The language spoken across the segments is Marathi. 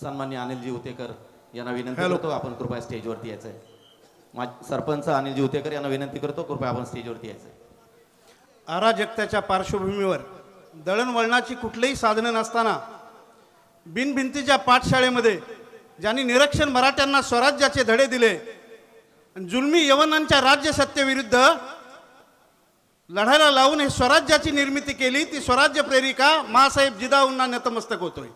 सन्मान्य अनिलजी उतेकर यांना विनंती. करतो आपण कृपया स्टेजवरती यायचंय. मा- सरपंच अनिलजी उतेकर यांना विनंती करतो कृपया आपण स्टेजवरती यायचंय. अराजकताच्या पार्श्वभूमीवर दळणवळणाची कुठलीही साधनं नसताना बिनभिंतीच्या पाठशाळेमध्ये ज्यांनी निरक्षर मराठ्यांना स्वराज्याचे धडे दिले जुलमी यवनांच्या राज्य सत्तेविरुद्ध लढायला लावून हे स्वराज्याची निर्मिती केली ती स्वराज्य प्रेरिका मासाहेब जिजाऊंना नतमस्तक होतोय.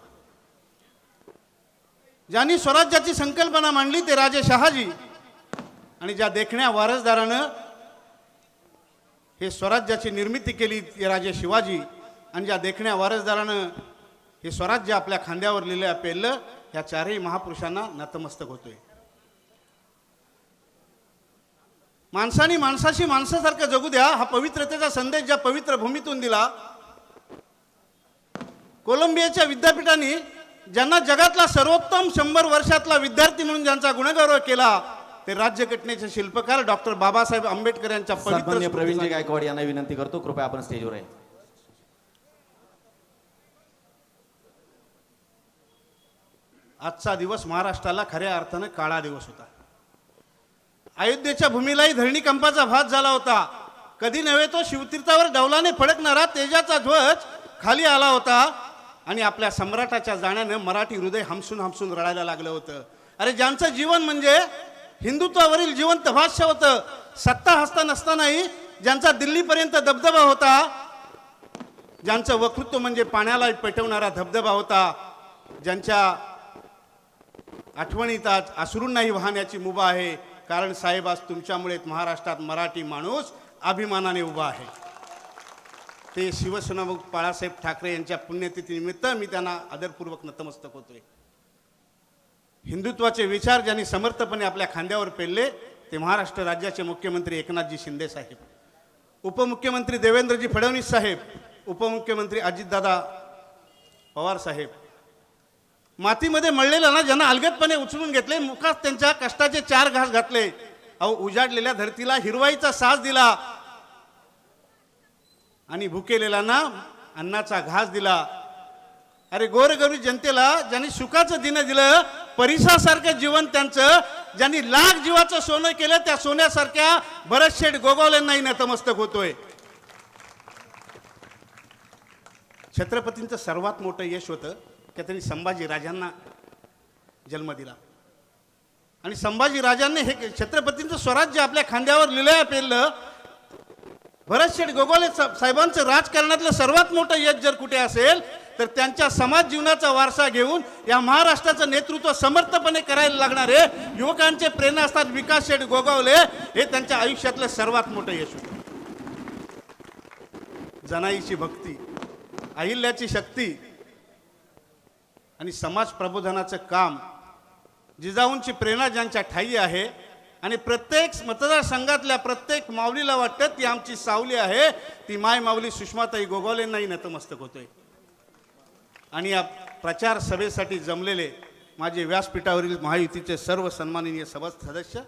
ज्यांनी स्वराज्याची संकल्पना मांडली ते राजे शहाजी. आणि ज्या देखण्या वारसदारानं हे स्वराज्याची निर्मिती केली ते राजे शिवाजी. आणि ज्या देखण्या वारसदारानं हे स्वराज्य आपल्या खांद्यावर लिहिलं पेललं ह्या चारही महापुरुषांना नतमस्तक होतोय. माणसाने माणसाशी माणसासारखं जगू द्या हा पवित्रतेचा संदेश ज्या पवित्र भूमीतून दिला. कोलंबियाच्या विद्यापीठाने ज्यांना जगातला सर्वोत्तम शंभर वर्षातला विद्यार्थी म्हणून ज्यांचा गुणगौरव केला ते राज्यघटनेचे शिल्पकार डॉक्टर बाबासाहेब आंबेडकर यांच्या पवित्र प्रवीणजी गायकवाड यांना विनंती करतो. कृपया आपण स्टेजवर यायचं आजचा दिवस महाराष्ट्राला खऱ्या अर्थानं काळा दिवस होता. अयोध्येच्या भूमीलाही धरणीकंपाचा भात झाला होता. कधी नव्हे तो शिवतीर्थावर डौलाने फडकणारा तेजाचा ध्वज खाली आला होता. आणि आपल्या सम्राटाच्या जाण्यानं मराठी हृदय हमसून हमसून रडायला लागलं होतं. अरे ज्यांचं जीवन म्हणजे हिंदुत्वावरील जिवंत भाष्य होतं. सत्ता हस्ता नसतानाही ज्यांचा दिल्लीपर्यंत दबदबा होता ज्यांचं वक्तृत्व म्हणजे पाण्याला पेटवणारा धबधबा होता ज्यांच्या आठवणीत आज अश्रूंनाही वाहण्याची मुभा आहे. कारण साहेब आज तुमच्यामुळे महाराष्ट्रात मराठी माणूस अभिमानाने उभा आहे. ते शिवसेनामुख बाळासाहेब ठाकरे यांच्या पुण्यतिथीनिमित्त मी त्यांना आदरपूर्वक नतमस्तक होतोय. हिंदुत्वाचे विचार ज्यांनी समर्थपणे आपल्या खांद्यावर पेलले ते महाराष्ट्र राज्याचे मुख्यमंत्री एकनाथजी शिंदे साहेब. उपमुख्यमंत्री देवेंद्रजी फडणवीस साहेब उपमुख्यमंत्री अजितदादा पवार साहेब. मातीमध्ये मळलेला ना ज्यांना अलगदपणे उचलून घेतले मुखात त्यांच्या कष्टाचे चार घास घातले. अहो उजाडलेल्या धरतीला हिरवाईचा साज दिला. आणि भुकेलेलांना अन्नाचा घास दिला. अरे गोरगरीब जनतेला ज्यांनी सुखाचं दिन दिलं परिसासारखं जीवन त्यांचं ज्यांनी लाख जीवाचं सोनं केलं त्या सोन्यासारख्या भरत शेठ गोगावल्यांनाही नतमस्तक होतोय. छत्रपतींचं सर्वात मोठं यश होतं की त्यांनी संभाजी राजांना जन्म दिला. आणि संभाजी राजांनी हे छत्रपतींचं स्वराज्य आपल्या खांद्यावर लिलया पेरलं भरतशेठ गोगोले साहेबांचं राजकारणातलं सर्वात मोठं यश जर कुठे असेल तर त्यांच्या समाज जीवनाचा वारसा घेऊन या महाराष्ट्राचं नेतृत्व समर्थपणे करायला लागणारे युवकांचे प्रेरणा असतात विकास शेठ गोगावले हे त्यांच्या आयुष्यातलं सर्वात मोठं यश होतं. जनाईची भक्ती अहिल्याची शक्ती आणि समाज प्रबोधनाचं काम जिजाऊंची प्रेरणा ज्यांच्या ठाई आहे आणि प्रत्येक मतदारसंघातल्या प्रत्येक माऊलीला वाटतं ती आमची सावली आहे. ती माय माऊली सुषमाताई गोगावलेंनाही नतमस्तक होतोय. आणि या प्रचार सभेसाठी जमलेले माझे व्यासपीठावरील महायुतीचे सर्व सन्माननीय सभा सदस्य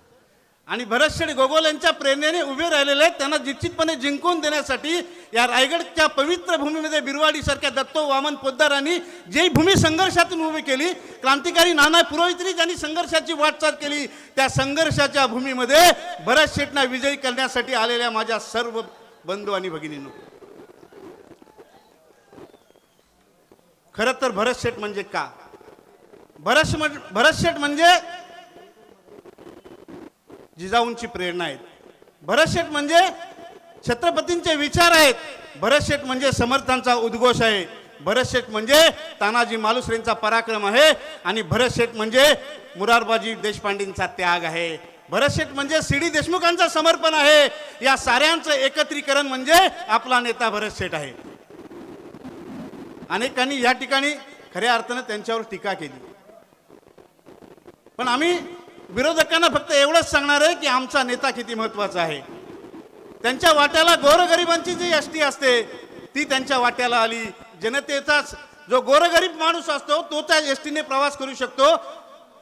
आणि भरतशेठ गोगोल यांच्या प्रेरणेने उभे राहिलेले आहेत. त्यांना निश्चितपणे जिंकून देण्यासाठी या रायगडच्या पवित्र भूमीमध्ये बिरवाडीसारख्या दत्तो वामन पोद्दारांनी जी भूमी संघर्षातून उभी केली क्रांतिकारी नाना पुरोहितनी ज्यांनी संघर्षाची वाटचाल केली त्या संघर्षाच्या भूमीमध्ये भरत शेठना विजयी करण्यासाठी आलेल्या माझ्या सर्व बंधू आणि भगिनींनो. खरं तर भरत शेठ म्हणजे का? भरत भरतशेठ भरत शेठ म्हणजे जिजाऊंची प्रेरणा आहेत. भरत शेठ म्हणजे छत्रपतींचे विचार आहेत. भरत शेठ म्हणजे समर्थांचा उद्घोष आहे. भरत शेठ म्हणजे तानाजी मालुसरेंचा पराक्रम आहे आणि भरत शेठ म्हणजे मुरारबाजी देशपांडेंचा त्याग आहे. भरत शेठ म्हणजे सी डी देशमुखांचं समर्पण आहे. या साऱ्यांचं एकत्रीकरण म्हणजे आपला नेता भरत शेठ आहे. अनेकांनी या ठिकाणी खऱ्या अर्थानं त्यांच्यावर टीका केली. पण आम्ही विरोधकांना फक्त एवढंच सांगणार आहे की आमचा नेता किती महत्त्वाचा आहे. त्यांच्या वाट्याला गोरगरिबांची जी यष्टी असते ती त्यांच्या वाट्याला आली. जनतेचाच जो गोरगरीब माणूस असतो तो त्या एसटीने प्रवास करू शकतो.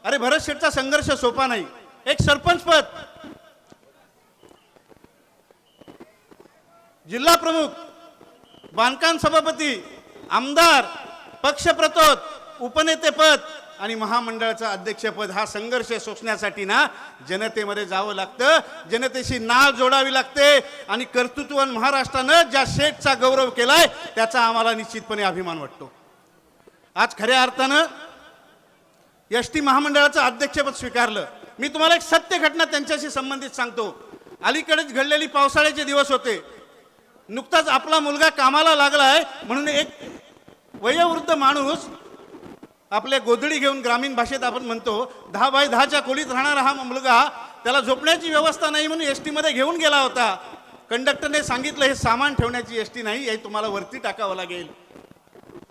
अरे भरत शेठचा संघर्ष सोपा नाही. एक सरपंच पद. जिल्हा प्रमुख बांधकाम सभापती आमदार पक्षप्रतोद उपनेतेपद आणि महामंडळाचं अध्यक्षपद हा संघर्ष सोसण्यासाठी ना जनतेमध्ये जावं लागतं. जनतेशी नाळ जोडावी लागते. आणि कर्तृत्वान महाराष्ट्रानं ज्या शेठचा गौरव केलाय त्याचा आम्हाला निश्चितपणे अभिमान वाटतो. आज खऱ्या अर्थानं एस टी महामंडळाचं अध्यक्षपद स्वीकारलं. मी तुम्हाला एक सत्य घटना त्यांच्याशी संबंधित सांगतो. अलीकडेच घडलेली पावसाळ्याचे दिवस होते. नुकताच आपला मुलगा कामाला लागलाय म्हणून एक वयोवृद्ध माणूस आपल्या गोधडी घेऊन ग्रामीण भाषेत आपण म्हणतो दहा बाय दहाच्या खोलीत राहणारा हा मुलगा त्याला झोपण्याची व्यवस्था नाही म्हणून एस टीमध्ये घेऊन गेला होता. कंडक्टरने सांगितलं हे सामान ठेवण्याची एस टी नाही हे तुम्हाला वरती टाकावं लागेल.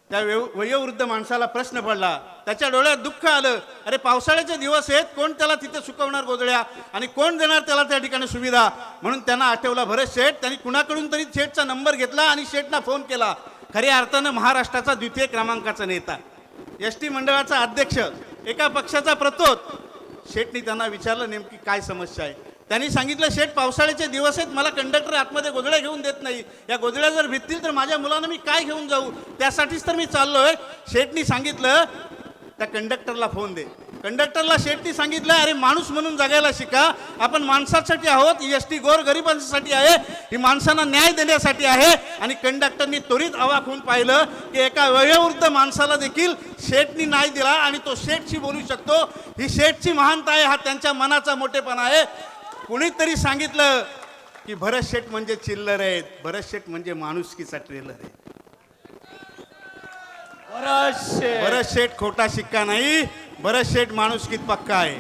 त्या वयोवृद्ध माणसाला प्रश्न पडला. त्याच्या डोळ्यात दुःख आलं. अरे पावसाळ्याचे दिवस आहेत कोण त्याला तिथे सुकवणार गोधड्या? आणि कोण देणार त्याला त्या ठिकाणी सुविधा? म्हणून त्यांना आठवला भरत शेठ त्यांनी कुणाकडून तरी शेठचा नंबर घेतला आणि शेठना फोन केला. खऱ्या अर्थानं महाराष्ट्राचा द्वितीय क्रमांकाचा नेता. एस टी मंडळाचा अध्यक्ष एका पक्षाचा प्रतोत. शेठनी त्यांना विचारलं नेमकी काय समस्या आहे? त्यांनी सांगितलं शेठ पावसाळ्याचे दिवस आहेत मला कंडक्टर आतमध्ये गोधड्या घेऊन देत नाही. या गोधड्या जर भिजतील तर माझ्या मुलांना मी काय घेऊन जाऊ? त्यासाठीच तर मी चाललो आहे शेठनी सांगितलं त्या कंडक्टरला फोन दे. कंडक्टरला शेठनी सांगितलं अरे माणूस म्हणून जगायला शिका. आपण माणसासाठी आहोत एस टी गोर गरिबांसाठी आहे ही माणसांना न्याय देण्यासाठी आहे. आणि कंडक्टरनी त्वरित अवाक होऊन पाहिलं की एका वयोवृद्ध माणसाला देखील शेठनी न्याय दिला आणि तो शेठशी बोलू शकतो. ही शेठची महानता आहे हा त्यांच्या मनाचा मोठेपणा आहे. कुणीतरी सांगितलं की भरत शेठ म्हणजे चिल्लर आहेत भरत शेठ म्हणजे माणुसकीचा ट्रेलर आहे. भरत शेठ खोटा शिक्का नाही. भरत शेठ माणुसकीत पक्का आहे?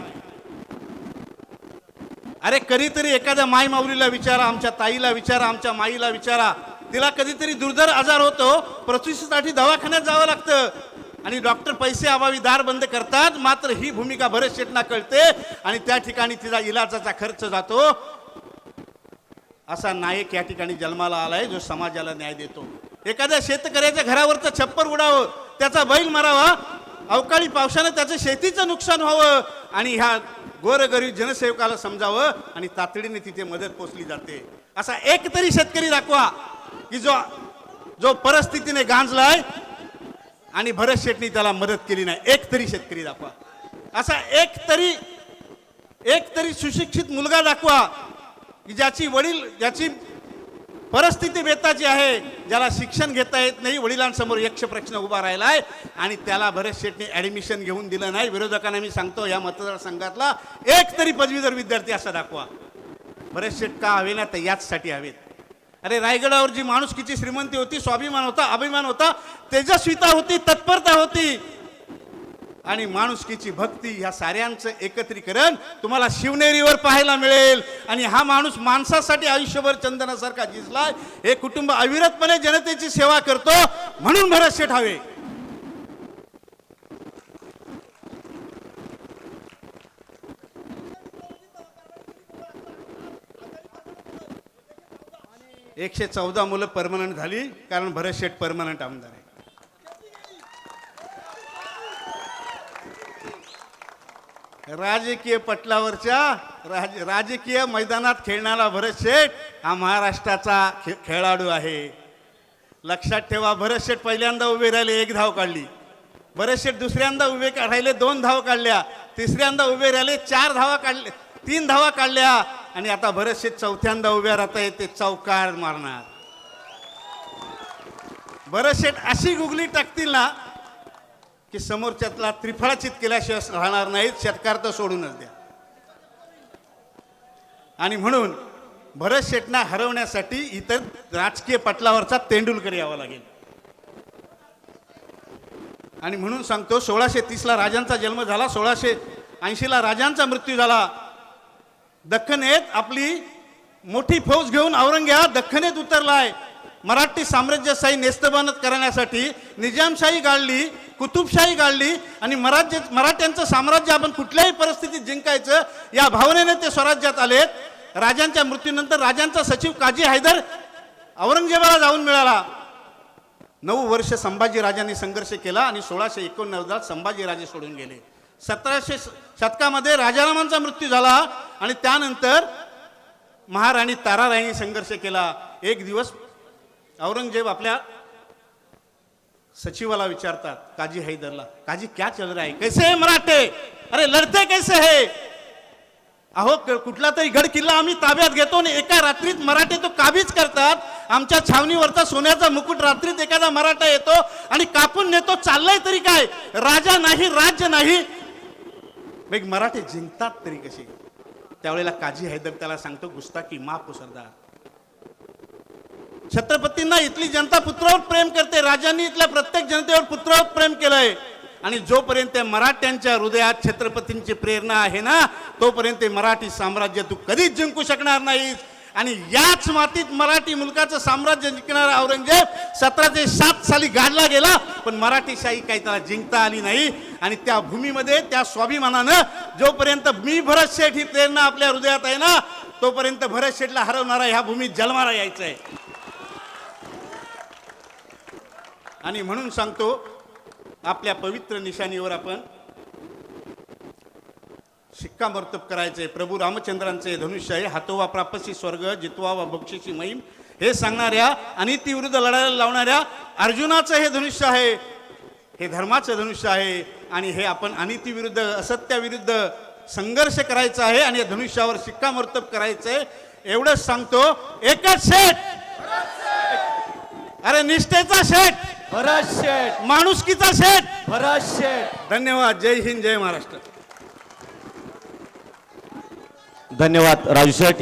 अरे कधीतरी एखाद्या माय माऊलीला विचारा आमच्या ताईला विचारा आमच्या माईला विचारा. तिला कधीतरी दुर्धर आजार होतो प्रसूतीसाठी दवाखान्यात जावं लागतं. आणि डॉक्टर पैसे अभावी दार बंद करतात मात्र ही भूमिका भरत शेठना कळते आणि त्या ठिकाणी तिचा इलाजाचा खर्च जातो. असा नायक या ठिकाणी जन्माला आलाय जो समाजाला न्याय देतो. एखाद्या शेतकऱ्याच्या घरावरचं छप्पर उडावं त्याचा बैल मरावा अवकाळी पावसानं त्याचं शेतीचं नुकसान व्हावं आणि ह्या गोरगरीब जनसेवकाला समजावं आणि तातडीने तिथे मदत पोचली जाते. असा एक तरी शेतकरी दाखवा की जो जो परिस्थितीने गांजलाय आणि भरत शेटनी त्याला मदत केली नाही. एक तरी शेतकरी दाखवा. असा एक तरी एक तरी सुशिक्षित मुलगा दाखवा की ज्याची वडील ज्याची परिस्थिती बेताची आहे. ज्याला शिक्षण घेता येत नाही वडिलांसमोर यक्ष प्रश्न उभा आहे आणि त्याला भरत शेटने ॲडमिशन घेऊन दिलं नाही. विरोधकांना मी सांगतो या मतदारसंघातला एक तरी पदवीधर विद्यार्थी असा दाखवा. भरत शेट का हवे ना तर याचसाठी हवेत. अरे रायगडावर जी माणुसकीची श्रीमंती होती स्वाभिमान होता अभिमान होता तेजस्विता होती तत्परता होती. आणि माणुसकीची भक्ती ह्या साऱ्यांचं एकत्रीकरण तुम्हाला शिवनेरीवर पाहायला मिळेल. आणि हा माणूस माणसासाठी आयुष्यभर चंदनासारखा झिजलाय हे कुटुंब अविरतपणे जनतेची सेवा करतो. म्हणून भरत शेठ हवे एकशे चौदा मुलं परमनंट झाली कारण भरत शेठ परमनंट आमदार आहे. राजकीय पटलावरच्या राज राजकीय मैदानात खेळणारा भरत शेठ हा महाराष्ट्राचा खे खेळाडू आहे. लक्षात ठेवा भरत शेठ पहिल्यांदा उभे राहिले एक धाव काढली. भरत शेठ दुसऱ्यांदा उभे राहिले दोन धाव काढल्या. तिसऱ्यांदा उभे राहिले चार धावा काढले तीन धावा काढल्या. आणि आता भरत शेठ चौथ्यांदा उभ्या राहता येते चौकार मारणार. भरत शेठ अशी गुगली टाकतील ना की समोरच्यातला त्रिफळाचित केल्याशिवाय राहणार नाहीत शेतकार तर सोडूनच द्या. आणि म्हणून भरत शेटना हरवण्यासाठी इतर राजकीय पटलावरचा तेंडुलकर यावा लागेल. आणि म्हणून सांगतो सोळाशे तीसला राजांचा जन्म झाला सोळाशे ऐंशीला राजांचा मृत्यू झाला. दख्खनेत आपली मोठी फौज घेऊन औरंगा दख्खनेत उतरलाय. मराठी साम्राज्यशाही नेस्तबानत करण्यासाठी निजामशाही गाळली कुतुबशाही गाळली आणि मराठ्य मराठ्यांचं साम्राज्य आपण कुठल्याही परिस्थितीत जिंकायचं या भावनेने ते स्वराज्यात आलेत राजांच्या मृत्यूनंतर राजांचा सचिव काजी हैदर औरंगजेबाला जाऊन मिळाला. नऊ वर्ष संभाजी राजांनी संघर्ष केला आणि सोळाशे एकोणनव्वदात संभाजीराजे सोडून गेले. सतराशे शतकामध्ये राजारामांचा मृत्यू झाला आणि त्यानंतर महाराणी ताराराणी संघर्ष केला. एक दिवस औरंगजेब आपल्या सचिवाला विचारतात काजी हैदरला काजी क्या चल रहा है? कैसे है मराठे? अरे लढते कैसे है? अहो कुठला तरी गड किल्ला आम्ही ताब्यात घेतो आणि एका रात्रीत मराठे तो काबीज करतात. आमच्या छावणीवरचा सोन्याचा मुकुट रात्रीत एखादा मराठा येतो आणि कापून नेतो. चाललंय तरी काय? राजा नाही राज्य नाही. मग मराठे जिंकतात तरी कसे? त्यावेळेला काजी हैदर त्याला सांगतो गुस्ताकी माफ हो, सरदार. छत्रपतींना इथली जनता पुत्रावर प्रेम करते राजांनी इथल्या प्रत्येक जनतेवर पुत्रावर प्रेम केलंय. आणि जोपर्यंत मराठ्यांच्या हृदयात छत्रपतींची प्रेरणा आहे ना तोपर्यंत ते मराठी साम्राज्य तू कधीच जिंकू शकणार नाहीस. आणि याच मातीत मराठी मुलकाचं साम्राज्य जिंकणारा औरंगजेब सतराशे सात साली गाडला गेला पण मराठीशाही काही त्याला जिंकता आली नाही. आणि त्या भूमीमध्ये त्या स्वाभिमानानं जोपर्यंत मी भरत शेठ ही प्रेरणा आपल्या हृदयात आहे ना तोपर्यंत भरत शेठला हरवणारा ह्या भूमीत जन्माला यायचं आहे आणि म्हणून सांगतो आपल्या पवित्र निशाणीवर आपण शिक्कामोर्तब करायचे प्रभू रामचंद्रांचे धनुष्य आहे हातोवा प्रापसी स्वर्ग जितवा वा बक्षिसी महिम हे सांगणाऱ्या अनिती विरुद्ध लढायला लावणाऱ्या अर्जुनाचं हे धनुष्य आहे. हे धर्माचं धनुष्य आहे. आणि हे आपण अनितीविरुद्ध असत्याविरुद्ध संघर्ष करायचा आहे आणि या धनुष्यावर शिक्कामोर्तब करायचं आहे एवढंच सांगतो एकच शेठ अरे निष्ठेचा शेठ भरत शेठ. माणुसकीचा शेठ. भरत शेठ. धन्यवाद. जय हिंद जय महाराष्ट्र. धन्यवाद राजू शेठ.